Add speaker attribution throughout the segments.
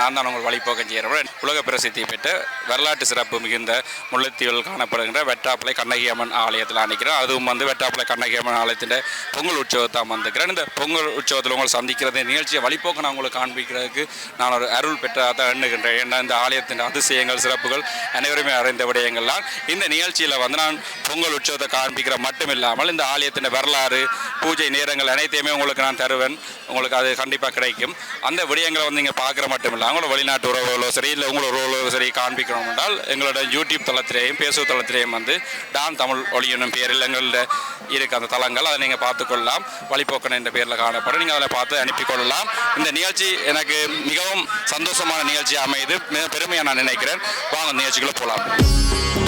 Speaker 1: நான் தான் உங்கள் வழிபோக்கம் செய்கிறவன். உலக பிரசித்தி பெற்ற வரலாற்று சிறப்பு மிகுந்த முல்லைத்தீவில் காணப்படுகின்ற வெட்டாப்பிளை கண்ணகி அம்மன் ஆலயத்தில் அணிக்கிறேன். அதுவும் வந்து வெட்டாப்பிளை கண்ணகி அம்மன் ஆலயத்தின் பொங்கல் உற்சவத்தை வந்திருக்கிறேன். இந்த பொங்கல் உற்சவத்தில் உங்களை சந்திக்கிறது நிகழ்ச்சியை வழிபோக்க நான் உங்களுக்கு காண்பிக்கிறதுக்கு நான் ஒரு அருள் பெற்றதாக தான் எண்ணுகின்றேன். ஏன்னா இந்த ஆலயத்தின் அதிசயங்கள் சிறப்புகள் அனைவருமே அறிந்த விடயங்கள்லாம் இந்த நிகழ்ச்சியில் வந்து நான் பொங்கல் உற்சவத்தை காண்பிக்கிற மட்டும் இல்லாமல் இந்த ஆலயத்தின் வரலாறு பூஜை நேரங்கள் அனைத்தையுமே உங்களுக்கு நான் தருவேன். உங்களுக்கு அது கண்டிப்பாக கிடைக்கும். அந்த விடயங்களை வந்து நீங்கள் பார்க்குற மட்டும் இல்லை நாங்களும் வெளிநாட்டு உறவுகளோ சரி இல்லை உங்களோட உறவுகளோ சரி காண்பிக்கணும் என்றால் எங்களோட யூடியூப் தளத்திலேயும் பேசுவ தளத்திலேயும் வந்து டான் தமிழ் ஒளி என்னும் பேரில் எங்களோட இருக்க அந்த தளங்கள். அதை நீங்கள் பார்த்துக்கொள்ளலாம். வழிபோக்கன் என்ற பேரில் காணப்படும். நீங்கள் அதில் பார்த்து அனுப்பி கொள்ளலாம் இந்த நிகழ்ச்சி எனக்கு மிகவும் சந்தோஷமான நிகழ்ச்சி அமையுது. மிக பெருமையாக நான் நினைக்கிறேன். வாங்க அந்த நிகழ்ச்சிக்குள்ளே போகலாம்.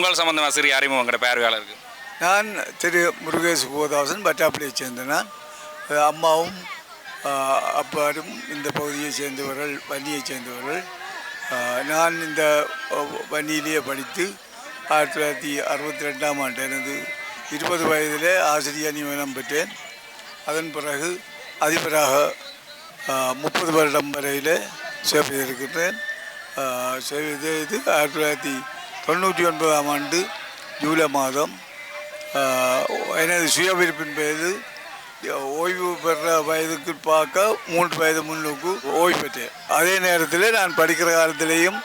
Speaker 1: உங்கள் சம்பந்தமாக சிறிய அறிமுகம் உங்களோட பார்வையாளருக்கு
Speaker 2: நான் திரு முருகேஷ் கோதாசன் பட்டாப்பிளையை சேர்ந்த நான் அம்மாவும் அப்பாரும் இந்த பகுதியை சேர்ந்தவர்கள் வன்னியை சேர்ந்தவர்கள். நான் இந்த வன்னியிலேயே படித்து ஆயிரத்தி தொள்ளாயிரத்தி அறுபத்தி ரெண்டாம் ஆண்டு எனது இருபது வயதிலே ஆசிரியர் நியமனம் பெற்றேன். அதன் பிறகு அதிபராக முப்பது வருடம் வரையில் சேவை இருக்கின்றேன். சேவை செய்து ஆயிரத்தி தொள்ளாயிரத்தி தொண்ணூற்றி ஒன்பதாம் ஆண்டு ஜூலை மாதம் எனது சுய விருப்பின் ஓய்வு பெற வயதுக்கு பார்க்க மூன்று வயது முன்னுக்கு ஓய்வு பெற்றேன். அதே நேரத்தில் நான் படிக்கிற காலத்திலேயும்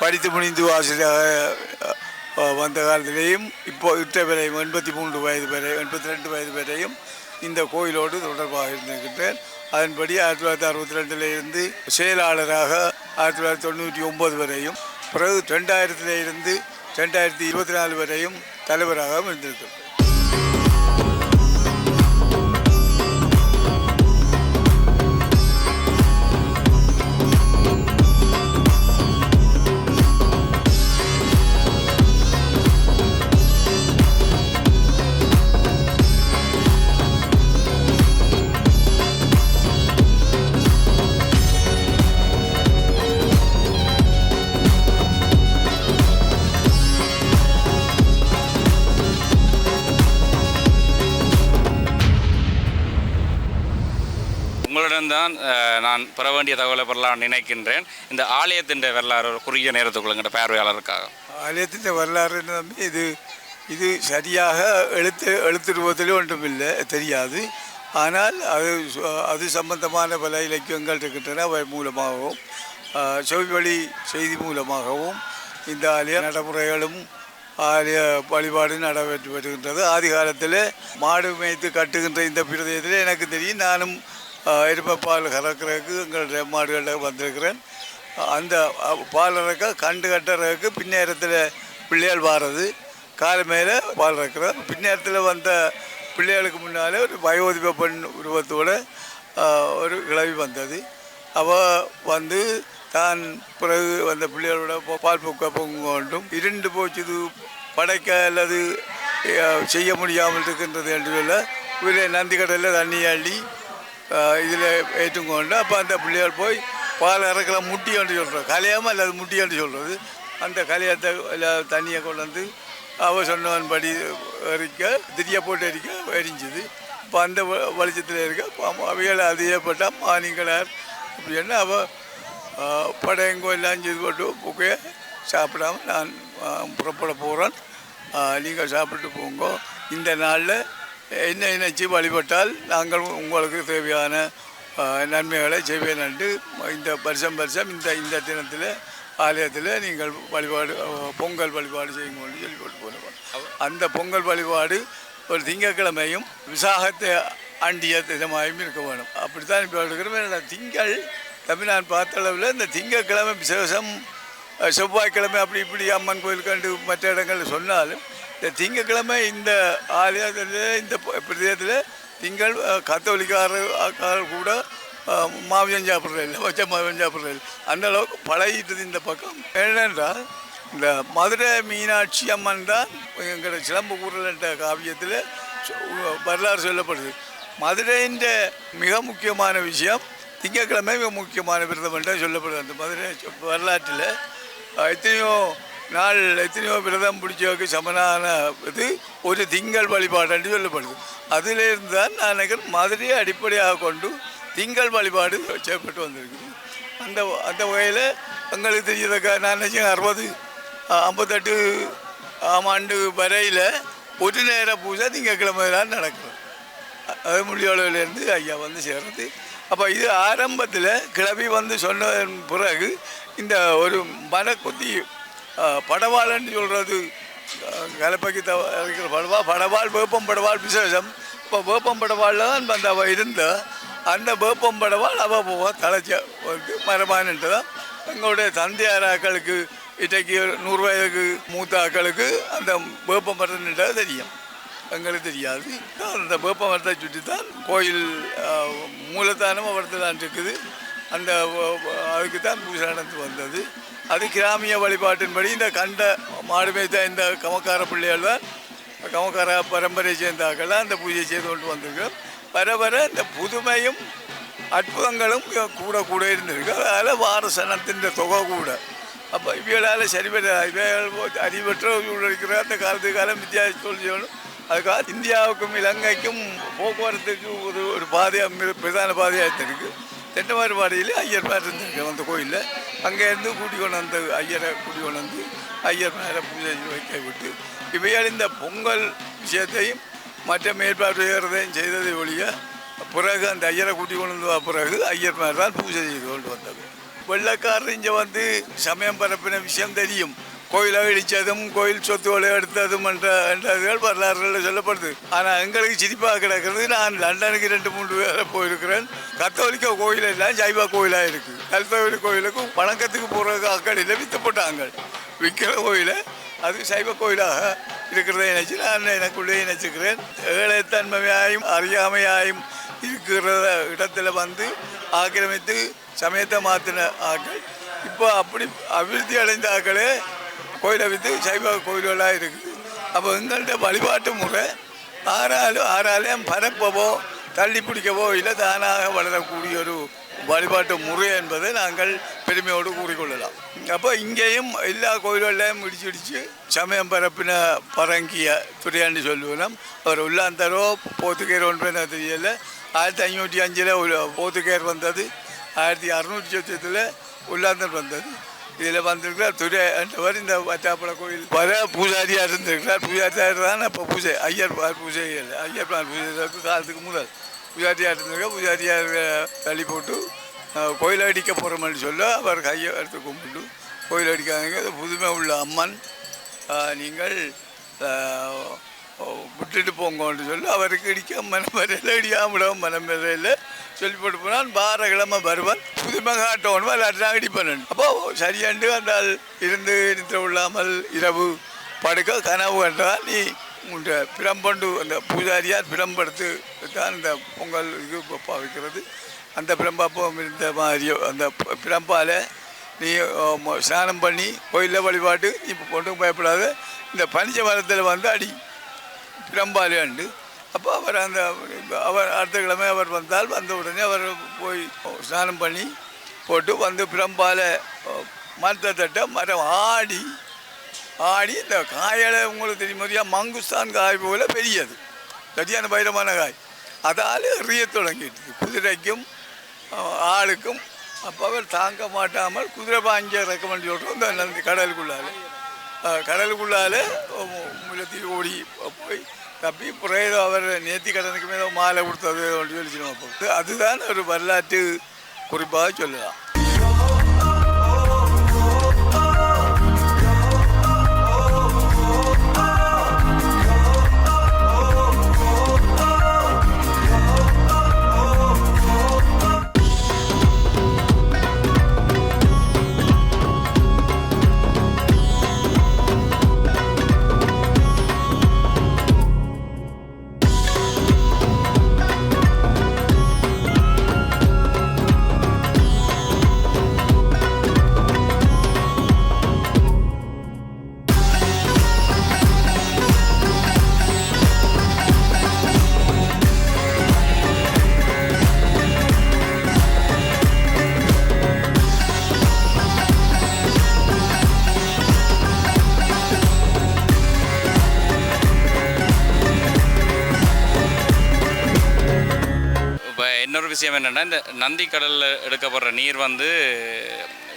Speaker 2: படித்து முடிந்து ஆசிரியராக வந்த காலத்திலேயும் இப்போ இட்ட வரையும் எண்பத்தி மூன்று வயது வரை எண்பத்தி ரெண்டு வயது வரையும் இந்த கோயிலோடு தொடர்பாக இருந்திருக்கின்றேன். அதன்படி ஆயிரத்தி தொள்ளாயிரத்தி அறுபத்தி ரெண்டிலிருந்து செயலாளராக ஆயிரத்தி தொள்ளாயிரத்தி தொண்ணூற்றி ஒம்பது வரையும் பிறகு ரெண்டாயிரத்தில் இருந்து ரெண்டாயிரத்தி இருபத்தி நாலு வரையும் தலைவராகவும் இருந்திருக்கிறேன்
Speaker 1: உங்களிடம் தான் நான் பெற வேண்டிய தகவலை பெறலாம் நினைக்கின்றேன். இந்த ஆலயத்தின் வரலாறு ஒரு குறுகிய நேரத்துக்குள்ள எங்கள்கிட்ட பார்வையாளருக்காக.
Speaker 2: ஆலயத்தின் வரலாறு நம்பி இது இது சரியாக எழுத்து எழுத்துருவத்தில் ஒன்றுமில்லை தெரியாது. ஆனால் அது அது சம்பந்தமான பல இலக்கியங்கள் இருக்கின்றன அவை மூலமாகவும் செவ்வழி செவிவழி செய்தி மூலமாகவும் இந்த ஆலய நடைமுறைகளும் ஆலய வழிபாடு நடைபெற்று வருகின்றது. ஆதி காலத்தில் மாடு மேய்த்து கட்டுகின்ற இந்த பிரதேசத்தில் எனக்கு தெரியும். நானும் எருமை பால் கறக்கிறதுக்கு எங்களுடைய மாடுகளில் வந்திருக்கிறேன். அந்த பால் இறக்க கண்டு கட்டுறதுக்கு பின்னேரத்தில் பிள்ளைகள் வாரது. காலை மேலே பால் இறக்குறோம் பின்னேரத்தில் வந்த பிள்ளைகளுக்கு முன்னாலே ஒரு வயோதிப பெண் உருவத்தோட ஒரு கிளவி வந்தது. அவள் வந்து தான் பிறகு வந்த பிள்ளைகளோட பால் பொக்க பொங்க கொண்டும் இருண்டு போச்சுது படைக்க அல்லது செய்ய முடியாமல் இருக்கின்றது என்று சொல்ல இதில் நந்திக்கடலில் தண்ணி அள்ளி இதில் ஏற்றுக்கொண்டு அப்போ அந்த பிள்ளைகள் போய் பால் இறக்கலாம் முட்டி சொல்கிறோம் கலையாமல் அல்லது முட்டி என்று சொல்கிறது அந்த கலையத்தை தண்ணியை கொண்டு வந்து அவ சொன்னவன்படி எரிக்க திரிய போட்டு எரிக்க எரிஞ்சுது. இப்போ அந்த வெளிச்சத்தில் இருக்க அப்ப அது ஏற்பட்டால் மானிங்களார். அப்படின்னா அவள் படையங்கோ எல்லாம் செய்து போட்டு புக்கைய சாப்பிடாம நான் புறப்பட போகிறேன் நீங்கள் சாப்பிட்டு போங்க. இந்த நாளில் என்ன நினைச்சு வழிபட்டால் நாங்கள் உங்களுக்கு தேவையான நன்மைகளை செய்வேன் என்று இந்த வருஷம் வருஷம் இந்த இந்த தினத்தில் ஆலயத்தில் நீங்கள் வழிபாடு பொங்கல் வழிபாடு செய்யுங்க சொல்லி போட்டு போனோம் அந்த பொங்கல் வழிபாடு ஒரு திங்கட்கிழமையும் விசாகத்தை அண்டிய தினமாயும் இருக்க வேணும் அப்படித்தான் இப்போ இருக்கிறோம். திங்கள் தம்பி நான் பார்த்த அளவில் இந்த திங்கட்கிழமை விசேஷம் செவ்வாய்க்கிழமை அப்படி இப்படி அம்மன் கோயில் கண்டு மற்ற இடங்களில் சொன்னாலும் இந்த திங்கக்கிழமை இந்த ஆலயத்தில் இந்த பிரதேசத்தில் திங்கள் அஹ், கத்தோலிக்காரர் கூட மாவியம் சாப்பிட்றது இல்லை வச்ச மாவியம் சாப்பிட்றது இல்லை அந்த அளவுக்கு பழகிட்டது இந்த பக்கம். என்னென்றால் இந்த மதுரை மீனாட்சி அம்மன் தான் எங்களோட சிலம்பு என்ற காவியத்தில் வரலாறு சொல்லப்படுது. மதுரையின் மிக முக்கியமான விஷயம் திங்கக்கிழமை மிக முக்கியமான விரதம் என்று சொல்லப்படுது. அந்த மதுரை வரலாற்றில் எத்தனையோ நாள் எத்தனையோ விரதம் பிடிச்சவுக்கு சமனான இது ஒரு திங்கள் வழிபாடு சொல்லப்படுது. அதிலிருந்து தான் நான் நினைக்கிறேன் மதுரையை அடிப்படையாக கொண்டு திங்கள் வழிபாடு செய்யப்பட்டு வந்திருக்குது அந்த அந்த வகையில் எங்களுக்கு தெரியதக்க நான் நினைச்சேன் அறுபது ஐம்பத்தெட்டு ஆம் ஆண்டு வரையில் ஒரு நேர பூஜை திங்கக்கிழமை தான் நடக்கும் அது முடியாளவிலேருந்து ஐயா வந்து சேர்றது. அப்போ இது ஆரம்பத்தில் கிளவி வந்து சொன்னதன் பிறகு இந்த ஒரு மரக்குத்தி படவாளன்னு சொல்கிறது கலப்பைக்கு தவ இருக்கிற படவா படவாள் வேப்பம் படவாள் விசேஷம். இப்போ வேப்பம் படவாளில் தான் அந்த அவள் இருந்த. அந்த வேப்பம் படவாள் அவள் போவா தலைச்ச மரபான்ட்டு தான் எங்களுடைய தந்தையாராக்களுக்கு இன்றைக்கு நூறு வயதுக்கு மூத்த ஆக்களுக்கு அந்த வேப்பம் மரம்ன்றது தெரியும். எங்களுக்கு தெரியாது. அந்த வேப்ப மரத்தை சுற்றி தான் கோயில் மூலத்தானமாக மூலத்தானம் தான் இருக்குது. அந்த அதுக்கு தான் பூஜை நடந்து வந்தது. அது கிராமிய வழிபாட்டின்படி இந்த கண்ட மாடு மேய்த்த இந்த கமக்கார பிள்ளைகள் தான் கமக்கார பரம்பரை சேர்ந்தாக்கள் அந்த பூஜை செய்து கொண்டு வந்திருக்கிறோம் வர வர இந்த புதுமையும் அற்புதங்களும் கூட கூட இருந்திருக்கு. அதில் வாரசனத்தின் தொகை கூட. அப்போ இவைகளால் சரிபெற இவைகள் அறிவற்ற இருக்கிற அந்த காலத்து காலம் வித்தியாசம் சொல்லணும். அதுக்காக இந்தியாவுக்கும் இலங்கைக்கும் போக்குவரத்துக்கு ஒரு ஒரு பாதையாக பிரதான பாதையாக இருக்குது தென்னமாறு பாதையில் ஐயர் மேலே இருந்திருக்கு அந்த கோயிலில். அங்கேருந்து கூட்டி கொண்டு வந்த ஐயரை கூட்டி கொண்டு வந்து ஐயர் மேலே பூஜை வைக்க விட்டு இவையால் இந்த பொங்கல் விஷயத்தையும் மற்ற மேற்பார்வையறதையும் செய்ததை ஒழிய பிறகு அந்த ஐயரை கூட்டி கொண்டு வந்து வந்த பிறகு ஐயர் மேலே தான் பூஜை செய்து கொண்டு வந்தது. வெள்ளக்காரர் இங்கே வந்து சமயம் பரப்பின விஷயம் தெரியும். கோயிலை இடித்ததும் கோயில் சொத்துக்களை எடுத்ததும் என்ற என்றதுகள் வரலாறுகளில் சொல்லப்படுது. ஆனால் எங்களுக்கு சிரிப்பாக கிடக்கிறது நான் லண்டனுக்கு ரெண்டு மூன்று பேரை போயிருக்கிறேன். கத்தோலிக்க கோயில் எல்லாம் சைவ கோயிலாக இருக்குது கத்தோலிக்க கோயிலுக்கும் வணக்கத்துக்கு போகிற ஆக்களில் விற்று போட்டாங்க விற்கிற கோயிலை அது சைவ கோயிலாக இருக்கிறத நினைச்சு நான் எனக்குள்ளே நினைச்சுக்கிறேன். ஏழைத்தன்மையாயும் அறியாமையாயும் இருக்கிற இடத்துல வந்து ஆக்கிரமித்து சமயத்தை மாற்றின ஆக்கள் இப்போ அப்படி அபிவிருத்தி அடைந்த ஆக்களே கோயிலை வித்து சைவ கோயில்களாக இருக்குது. அப்போ எங்கள்கிட்ட வழிபாட்டு முறை ஆறாலும் ஆறாலையும் பரப்பவோ தள்ளி பிடிக்கவோ இல்லை தானாக வளரக்கூடிய ஒரு வழிபாட்டு முறை என்பதை நாங்கள் பெருமையோடு கூறிக்கொள்ளலாம். அப்போ இங்கேயும் எல்லா கோயில்களையும் இடிச்சு இடித்து சமயம் பரப்பின பரங்கிய துறையாண்டு சொல்லுவோம். அவர் உள்ளாந்தரோ போத்துக்கேர் ஒன்று தெரியல. ஆயிரத்தி ஐநூற்றி அஞ்சில் போத்துக்கேர் வந்தது. ஆயிரத்தி அறுநூற்றி சத்தியத்தில் உள்ளாந்தர் வந்தது. இதில் வந்திருக்கிறார் துரை என்றவர் இந்த வட்டாப்பட கோயில். வர பூஜாரியாக இருந்திருக்கிறார். பூஜாரியாக தான் இப்போ பூஜை. ஐயர் பூஜை இல்லை. ஐயர் பூஜை காலத்துக்கு முதல். பூஜாரியாக இருந்திருக்க பூஜாரியாக தள்ளி போட்டு கோயில் கோயிலை அடிக்க போகிறோம்னு சொல்ல அவர் கையை எடுத்து கும்பிட்டு கோயில் அடிக்காதீங்க புதுமை உள்ள அம்மன் நீங்கள் விட்டுட்டு போங்கன்னு சொல்லி. அவருக்கு இடிக்க மனம் வரையில் இடியாம மனம் வரையில் சொல்லி போட்டு போனால் பாரகிழமை வருவன் புதுமை காட்டணும் அடி பண்ணணும். அப்போ சரியாண்டு வந்தால் இருந்து நித்திர விடாமல் இரவு படுக்க கனவு கண்டால் நீ உண்ட பிரம்பண்டு அந்த பூஜாரியார் பிரம்பெடுத்து தான் இந்த பொங்கல் இது வைக்கிறது. அந்த பிரம்பாப்பம் இந்த மாதிரி அந்த பிரம்பால் நீ ஸ்நானம் பண்ணி கோயிலில் வழிபாட்டு நீ இப்போ கொண்டும் பயப்படாத இந்த பனிச்ச மரத்தில் வந்து அடி. பிரம்பாலியாண்டு அப்போ அவர் அந்த அவர் அடுத்த கிழமை அவர் வந்தால் வந்த உடனே அவர் போய் ஸ்நானம் பண்ணி போட்டு வந்து பிரம்பால மரத்தை தட்ட மரம் ஆடி ஆடி இந்த காயில் உங்களுக்கு தெரியும் மாதிரியா மங்குஸ்தான் காய் போல பெரியது. சரியான பயிரமான காய். அதால் எறிய தொடங்கிட்டு குதிரைக்கும் ஆளுக்கும். அப்போ அவர் தாங்க மாட்டாமல் குதிரை பாஞ்ச ரெக்கமெண்ட் சொல்கிறோம் இந்த நந்தி கடலுக்குள்ளால. கடலுக்குள்ளால முள்ளத்தில் ஓடி போய் தப்பி பிறகு அவர் நேத்தி கடனுக்கு மேலே மாலை கொடுத்தது ஒன்று சொல்லிச்சிடும் அப்போ அதுதான் ஒரு வரலாற்று குறிப்பாக சொல்லலாம்.
Speaker 1: விஷயம் என்னென்னா இந்த நந்தி கடலில் எடுக்கப்படுற நீர் வந்து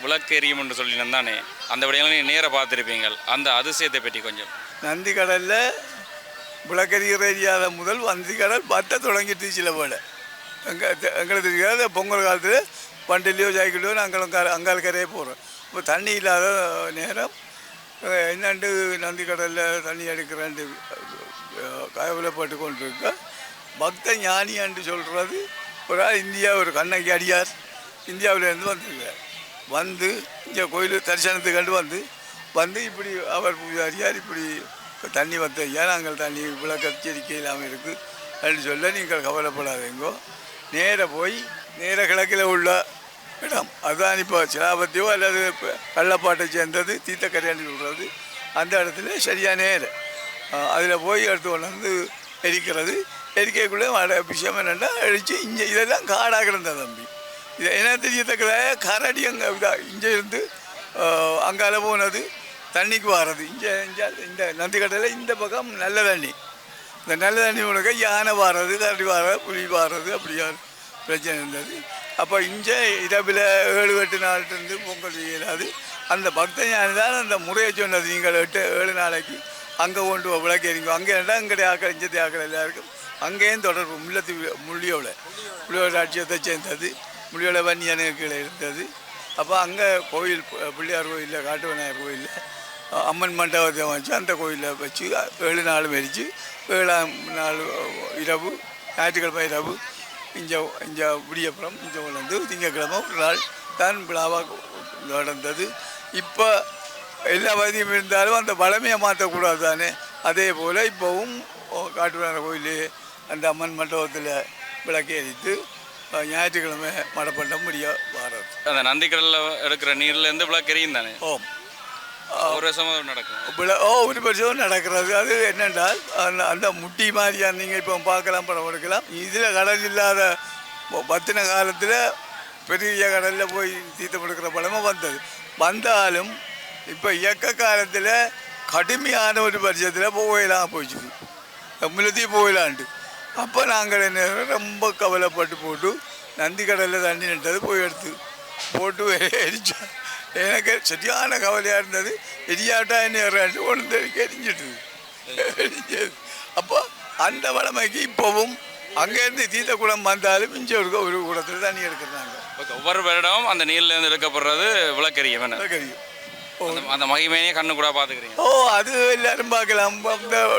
Speaker 1: விளக்கு எரியும் என்று சொல்லினோம் தானே அந்த விடயங்களை நீங்கள் நேராக பார்த்துருப்பீங்க அந்த அதிசயத்தை பற்றி கொஞ்சம்
Speaker 2: நந்தி கடலில் விளக்கறிகிற ஏரியாத முதல் வந்தி கடல் பத்த தொடங்கிட்டு சில போல் எங்கள் எங்களுக்கு தெரியாத பொங்கல் காலத்தில் பண்டிலையோ சைக்கிளையோ நாங்கள் அங்கே அங்கால் கரையே போகிறோம் இப்போ தண்ணி இல்லாத நேரம் என்னண்டு நந்தி கடலில் தண்ணி எடுக்கிறேன்ட்டு கவலைப்பட்டு கொண்டு இருக்க பக்த ஞானி சொல்கிறது ஒரு ஆள் இந்தியா ஒரு கண்ணகி அடியார். இந்தியாவிலேருந்து வந்திருக்கார். வந்து இங்கே கோயில் தரிசனத்துக்கு கண்டு வந்து வந்து இப்படி அவர் பூஜாரியார் இப்படி தண்ணி வந்த ஐயா நாங்கள் தண்ணி கச்சரிக்கை இல்லாமல் இருக்குது அப்படின்னு சொல்ல நீங்கள் கவலைப்படாதீங்கோ நேராக போய் நேர கிழக்கில் உள்ள இடம். அதுதான் இப்போ சிலாபத்தியோ அல்லது இப்போ கள்ளப்பாட்டை சேர்ந்தது தீர்த்தக்கரையாண்டி விடுறது அந்த இடத்துல சரியாக நேரம் அதில் போய் எடுத்து கொண்டு வந்து எரிக்கிறது. எரிக்கைக்குள்ளே மழை விஷயம் என்னென்னா அழித்து இங்கே இதெல்லாம் காடாக கிடந்த தம்பி இது என்ன தெரியத்தக்கல கரடி அங்கே இதாக இங்கே இருந்து அங்கால போனது தண்ணிக்கு வாரது இங்கே இங்கே இந்த நந்திக்கடையில் இந்த பக்கம் நல்ல தண்ணி இந்த நல்ல தண்ணி உனக்கு யானை வாரது கரடி வாரது புலி வாரது அப்படியா பிரச்சனை இருந்தது அப்போ இங்கே இரவில் ஏழு எட்டு நாள்கிட்டருந்து பொங்கல் செய்யலாது அந்த பக்த ஞானி தான் அந்த முறையை சொன்னது நீங்கள் எட்டு ஏழு நாளைக்கு அங்கே கொண்டு போய் விளக்கேறிங்க அங்கே இருந்தால் இங்கே ஆக்கள் இஞ்சத்தை ஆக்கள் எல்லாருக்கும் அங்கேயும் தொடர்பு. முள்ளத்து முள்ளியோட முள்ளியோட ராட்சியத்தை சேர்ந்தது. முள்ளியோட வன்னியான கீழே இருந்தது. அப்போ அங்கே கோயில் பிள்ளையார் கோயிலில் காட்டு விநாயகர் கோயிலில் அம்மன் மண்டபத்தை வச்சு அந்த கோயிலில் வச்சு ஏழு நாள் மரித்து ஏழாம் நாள் இரவு ஞாயிற்றுக்கிழமை இரவு இங்கே இங்கே விடியப்புறம் இங்கே வந்து திங்கக்கிழமை ஒரு நாள் தான் விழாவாக நடந்தது. இப்போ எல்லா வதியும் இருந்தாலும் அந்த வளமையை மாற்றக்கூடாது தானே. அதே போல் இப்போவும் காட்டுவிநாயகர் கோயில் அந்த அம்மன் மண்டபத்தில் விளக்கு எரித்து ஞாயிற்றுக்கிழமை மடப்பண்டம் முடிய வாரது.
Speaker 1: அந்த நந்தி கடலில் எடுக்கிற நீர்லேருந்து விளக்கு எரியும் தானே?
Speaker 2: ஓம்.
Speaker 1: ஒரு வருஷமாக நடக்கும்.
Speaker 2: ஓ ஒரு வருஷம் நடக்கிறது. அது என்னென்றால் அந்த அந்த முட்டி மாதிரியா நீங்கள் இப்போ பார்க்கலாம் படம் எடுக்கலாம். இதில் கடல் இல்லாத பத்தின காலத்தில் பெரிய கடலில் போய் தீர்த்தம் எடுக்கிற பழமை வந்தது. வந்தாலும் இப்போ இயக்க காலத்தில் கடுமையான ஒரு வருஷத்தில் போகலாம் போச்சு முள்ளத்தையும் போகலான்ட்டு அப்போ நாங்கள் என்ன ரொம்ப கவலைப்பட்டு போட்டு நந்தி கடலில் தண்ணி நின்றது போய் எடுத்து போட்டு எரிச்சோம் எனக்கு சரியான கவலையாக இருந்தது. எரியாட்டா என்ன ஒன்று எரிஞ்சிட்டு எரிஞ்சது. அப்போ அந்த வளமைக்கு இப்போவும் அங்கேருந்து தீர்த்தக்குளம் வந்தாலும் இங்கே ஒரு ஒரு குளத்தில் தண்ணி எடுக்கிறாங்க.
Speaker 1: ஒவ்வொரு வருடம் அந்த நீர்லேருந்து எடுக்கப்படுறது விளக்கெரியும் என்ன?
Speaker 2: ஓ
Speaker 1: அந்த- மகிமையே கண்ணு கூட பார்த்துக்கிறீங்க.
Speaker 2: ஓ அது எல்லாரும் பார்க்கலாம்.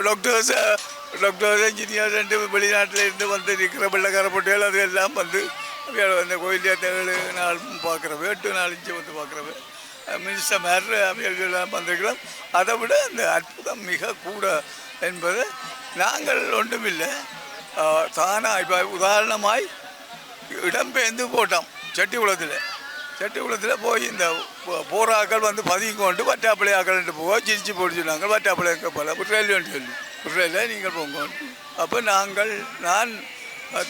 Speaker 2: டாக்டர்ஸ் டாக்டர் இன்ஜினியர் ரெண்டு வெளிநாட்டில் இருந்து வந்து இருக்கிற வெள்ளக்கார பொட்டிகள் அது எல்லாம் வந்து அவையால அந்த கோயில் ஏழு நாள் பார்க்குறவ எட்டு நாள் இஞ்சி வந்து பார்க்குறவ மினிஸ்டர் மேர் அவையெல்லாம் எல்லாம் வந்திருக்கிறோம் அதை விட அந்த அற்புதம் மிக கூட என்பது நாங்கள் ஒன்றுமில்லை தானாக இப்போ உதாரணமாய் இடம்பெயர்ந்து போட்டோம் செட்டிக்குளத்தில் செட்டிக்குளத்தில் போய் இந்த போராக்கள் வந்து பதுங்கி கொண்டு வட்டாப்பிள்ளையாக்கள்ட்டு போக சிரிச்சு போட்டு சொன்னாங்க வட்டாப்பிள்ளையாக்க போல ரயில்வே சொல்லி ரயிலில் நீங்கள் போங்க. அப்போ நாங்கள் நான்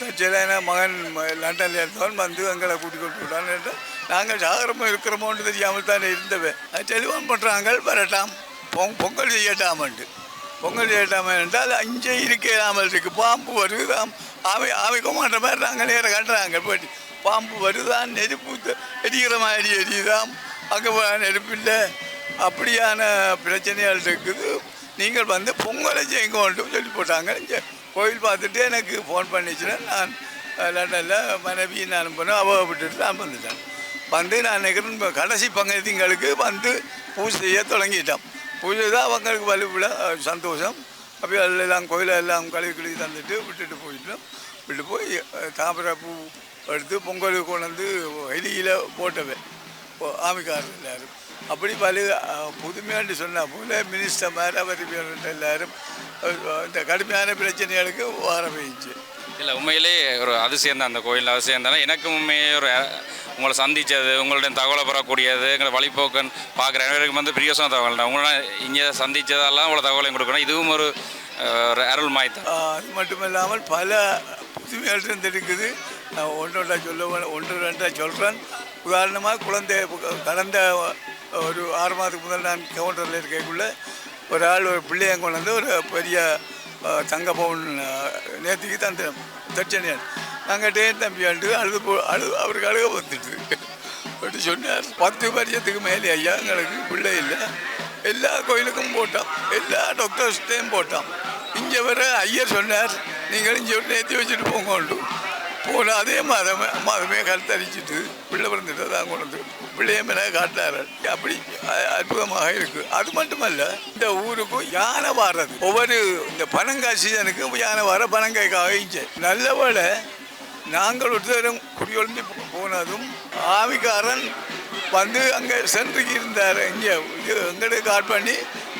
Speaker 2: தச்சலான மகன் லண்டனில் இருந்தவன் வந்து எங்களை கூட்டிக் கொண்டு விட்டான் நாங்கள் சாகரமாக இருக்கிறோமோன்னு தெரியாமல் தானே இருந்தவை டெலிஃபோன் பண்ணுறாங்க வரட்டாம். பொங் பொங்கல் செய்யட்டாமண்டு. பொங்கல் செய்யட்டாம என்றால் அஞ்சே இருக்கலாமல் இருக்குது பாம்பு வருதாம். ஆமை ஆமை கொமாண்ட மாதிரி நாங்கள் நேரம் கட்டுறாங்க. போயிட்டு பாம்பு வருதான் நெருப்பு எரிகிற மாதிரி எரியுதாம். அங்கே நெருப்பு இல்லை. அப்படியான பிரச்சனைகள் இருக்குது. நீங்கள் வந்து பொங்கலை செய்யுங்கன்ட்டு சொல்லி போட்டாங்க. இங்கே கோயில் பார்த்துட்டு எனக்கு ஃபோன் பண்ணிச்சுன்னா நான் லண்டனில் மனைவி நான் போனேன் அவ விட்டுட்டு நான் வந்துட்டேன். வந்து நான் நினைக்கிறேன் கடைசி பங்கத்திங்களுக்கு வந்து பூஜை செய்ய தொடங்கிட்டான் பூஜை தான் அவங்களுக்கு வலுவிட சந்தோஷம். அப்படியே எல்லாம் கோயிலை எல்லாம் கழுவி கழுவி தந்துட்டு விட்டுட்டு போயிட்டோம். விட்டு போய் தாமரை பூ எடுத்து பொங்கலுக்கு கொண்டு வந்து வெளியில் போட்டவன். ஆமிக்காரர் எல்லாரும். அப்படி பல புதுமையாண்டு சொன்னா போல மினிஸ்டர் மேலே அவர் எல்லாரும் இந்த கடுமையான பிரச்சனைகளுக்கு போயிடுச்சு
Speaker 1: இல்லை உண்மையிலே ஒரு அதிசயம் தான் அந்த கோயில் அதிசயம் தானே? எனக்கு உண்மையே ஒரு உங்களை சந்தித்தது உங்களுடைய தகவலை பெறக்கூடியது எங்களை வழிபோக்கன் பார்க்குற அனைவருக்கும் வந்து பிரியோசன தகவல் தான். உங்களை இங்கே சந்தித்ததெல்லாம் உங்களை தகவலையும் கொடுக்கணும். இதுவும் ஒரு ஒரு அருள் மாய்த்தான்
Speaker 2: அது மட்டும் இல்லாமல் பல புதுமைகள் இருந்திருக்குது நான் ஒன்றொன்றா சொல்ல வே- ஒன்று ரெண்டா சொல்கிறேன் உதாரணமாக குழந்தை கடந்த ஒரு ஆறு மாதத்துக்கு முதல் நான் கவுண்டரில் இருக்கக்குள்ளே ஒரு ஆள் ஒரு பிள்ளையை கொண்டு வந்து ஒரு பெரிய தங்க பவுன் நேற்றுக்கு தந்த தட்சணியன். நாங்கள் டேன் தம்பி ஆண்டு அழுது போ அழு அவருக்கு அழுக வந்துட்டு அப்படி சொன்னார். பத்து வருஷத்துக்கு மேலே ஐயா எங்களுக்கு பிள்ளை இல்லை. எல்லா கோயிலுக்கும் போட்டோம் எல்லா டாக்டர்ஸ்டையும் போட்டோம் இங்கே வர ஐயர் சொன்னார் நீங்கள் இங்கே நேர்த்தி வச்சுட்டு போங்க போன அதே மாதமே மாதமே கருத்தரிச்சிட்டு பிள்ளை பிறந்துட்டு தான் கொண்டு வந்து பிள்ளைய அப்படி அற்புதமாக இருக்கு. அது மட்டுமல்ல இந்த ஊருக்கும் யானை வாடுறது ஒவ்வொரு இந்த பனங்காய் சீசனுக்கும் யானை வர பனங்காய் காய்ச்சி நல்ல நாங்கள் ஒருத்தரும் குடியொழும்பி போனதும் ஆவிக்காரன் வந்து அங்கே சென்று இருந்தார் இங்கே இது எங்களுக்கு காட் பண்ணி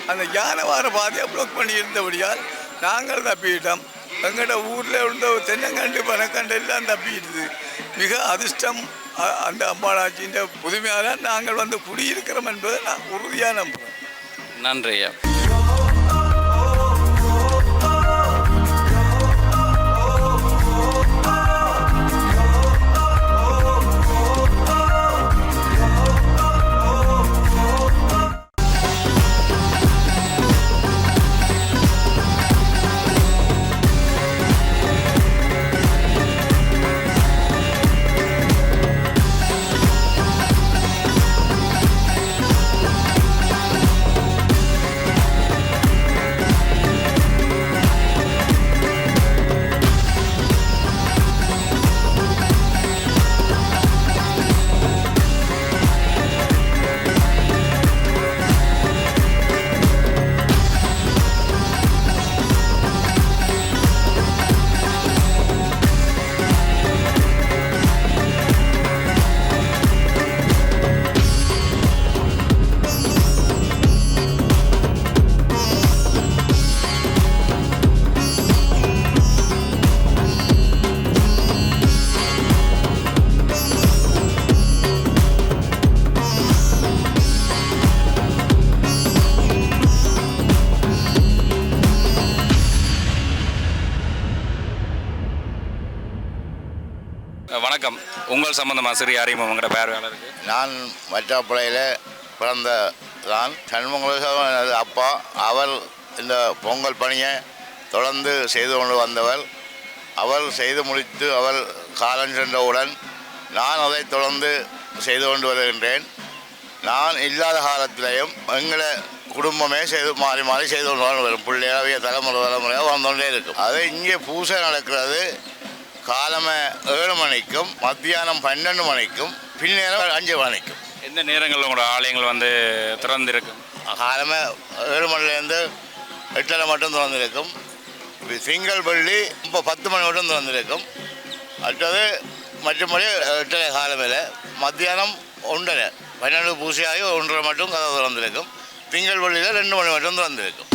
Speaker 2: அந்த யானை வார பாதையை ப்ளாக் பண்ணி இருந்தபடியால் நாங்கள் தப்பிவிட்டோம் எங்களோட ஊரில் இருந்த தென்னங்கண்டு பனக்கண்டு எல்லாம் தப்பிடுது மிக அதிர்ஷ்டம் அந்த அம்பாளாச்சின்ற புதுமையாக நாங்கள் வந்து குடியிருக்கிறோம் என்பதை நான் உறுதியாக நம்புகிறேன்
Speaker 1: நன்றி உங்கள் சம்பந்தமாக சிறிய அறிமுகம் உங்களோட பார்வையாளருக்கு
Speaker 3: நான் வற்றாப்புழையில் பிறந்த தான் சண்முகம் எனது அப்பா. அவர் இந்த பொங்கல் பணியை தொடர்ந்து செய்து கொண்டு வந்தவர். அவர் செய்து முடித்து அவர் காலம் சென்றவுடன் நான் அதை தொடர்ந்து செய்து கொண்டு வருகின்றேன். நான் இல்லாத காலத்திலையும் எங்களை குடும்பமே செய்து மாறி மாறி செய்து கொண்டு வரும் பிள்ளையாவே தலைமுறை தலைமுறையாக வந்துகொண்டே இருக்கும். அது இங்கே பூசை நடக்கிறது. காலமே ஏழு மணிக்கும் மத்தியானம் பன்னெண்டு மணிக்கும் பின்னேரம் அஞ்சு மணிக்கும்.
Speaker 1: எந்த நேரங்களில் உங்களோட ஆலயங்கள் வந்து திறந்திருக்கும்?
Speaker 3: காலமே ஏழு மணிலேருந்து எட்டரை மட்டும் திறந்திருக்கும். திங்கள் வெள்ளி இப்போ பத்து மணி மட்டும் திறந்திருக்கும். அடுத்தது மற்றபடி எட்டரை காலமையில் மத்தியானம் ஒன்றரை பன்னெண்டு பூசையாகி ஒன்றரை மட்டும் கதை திறந்திருக்கும். திங்கள் வெள்ளியில் ரெண்டு மணி மட்டும் திறந்திருக்கும்.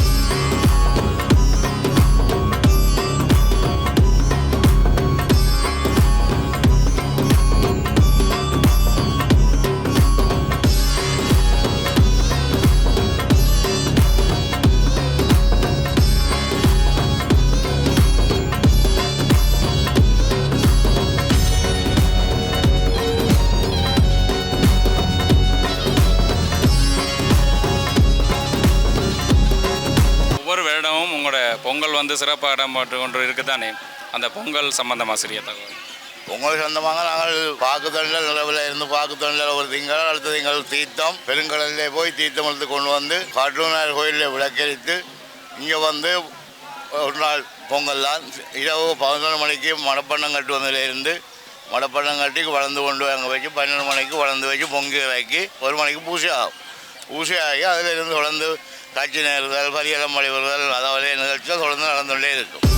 Speaker 1: வந்து சிறப்பாக இடம்பெற்று கொண்டு இருக்குதானே? அந்த பொங்கல் சம்பந்தமாக சிறிய தகவல்.
Speaker 3: பொங்கல் சொந்தமாக நாங்கள் பாக்கு நிலவில் இருந்து பாக்கு ஒரு திங்கள் அடுத்த திங்கள் தீர்த்தம் பெருங்கடலிலே போய் தீர்த்தம் எடுத்து கொண்டு வந்து காட்டுநாயர் கோயிலில் விளக்கரித்து இங்கே வந்து ஒரு நாள் பொங்கல் தான் இரவு பதினொன்று மணிக்கு மடப்பண்ணம் கட்டுவதிலிருந்து மடப்பண்ணம் கட்டி வளர்ந்து கொண்டு அங்கே வச்சு பன்னெண்டு மணிக்கு வளர்ந்து வச்சு பொங்கி இறக்கி ஒரு மணிக்கு பூசை ஆகும். பூசை ஆகி அதிலிருந்து வளர்ந்து காட்சி நேருதல் பரியலம் வழிவருதல் அதாவது நிகழ்ச்சிகள் தொடர்ந்து நடந்து கொண்டே இருக்கும்.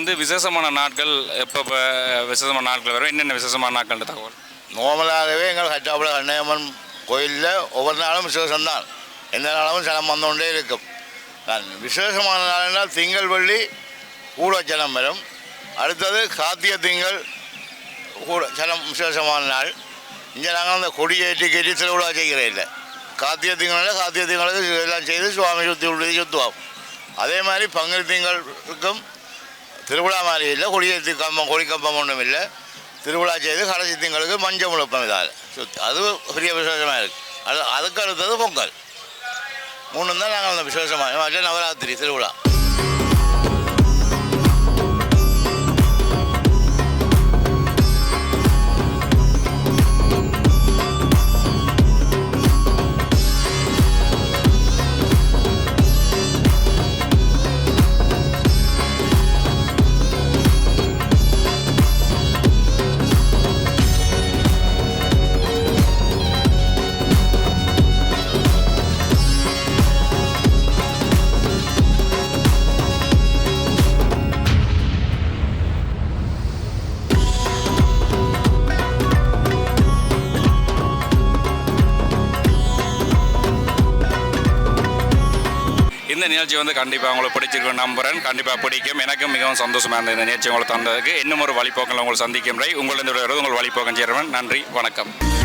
Speaker 1: வந்து விசேஷமான நாட்கள் எப்போ விசேஷமான நாட்கள் வரும்? என்னென்ன விசேஷமான நாட்கள் தகவல்?
Speaker 3: நார்மலாகவே எங்கள் கட்டாப்புல கண்ணையம்மன் கோயிலில் ஒவ்வொரு நாளும் விசேஷம்தான். எந்த நாளும் ஜனம் வந்தோண்டே இருக்கும். விசேஷமான நாள் என்றால் திங்கள் வெள்ளி கூட ஜனம் வரும். அடுத்தது காத்திய திங்கள் கூட ஜனம் விசேஷமான நாள். இங்கே நாங்கள் அந்த கொடியேற்றி கேட்டி திருவிழா செய்கிறே இல்லை. காத்திய திங்களில் காத்திய திங்களுக்கு எல்லாம் செய்து சுவாமி சுற்றி உள்ளது சுற்றுவோம் அதே மாதிரி பங்குனி திங்களுக்கும் திருவிழா மாதிரி இல்லை கொடியேற்றி கம்பம் கொடி கம்பம் ஒன்றும் இல்லை திருவிழா செய்து கடைசி திங்களுக்கு மஞ்சள் முழுப்பம் இதால். சுத்தி அது பெரிய விசேஷமாக இருக்குது அது அதுக்கு அடுத்தது பொங்கல். மூணு தான் நாங்கள் அந்த விசேஷமாக மற்ற நவராத்திரி திருவிழா.
Speaker 1: நிகழ்ச்சி வந்து கண்டிப்பாக உங்களுக்கு பிடிச்சிருக்கும் நம்புறேன். கண்டிப்பாக பிடிக்கும். எனக்கும் மிகவும் சந்தோஷமாக இருந்தது இந்த நிகழ்ச்சி உங்களுக்கு தந்ததுக்கு. இன்னும் ஒரு வழிபோக்கில் உங்களை சந்திக்கும் முறை உங்களிருந்து உங்கள் வழிபோக்கம் சேர்வன் நன்றி. வணக்கம்.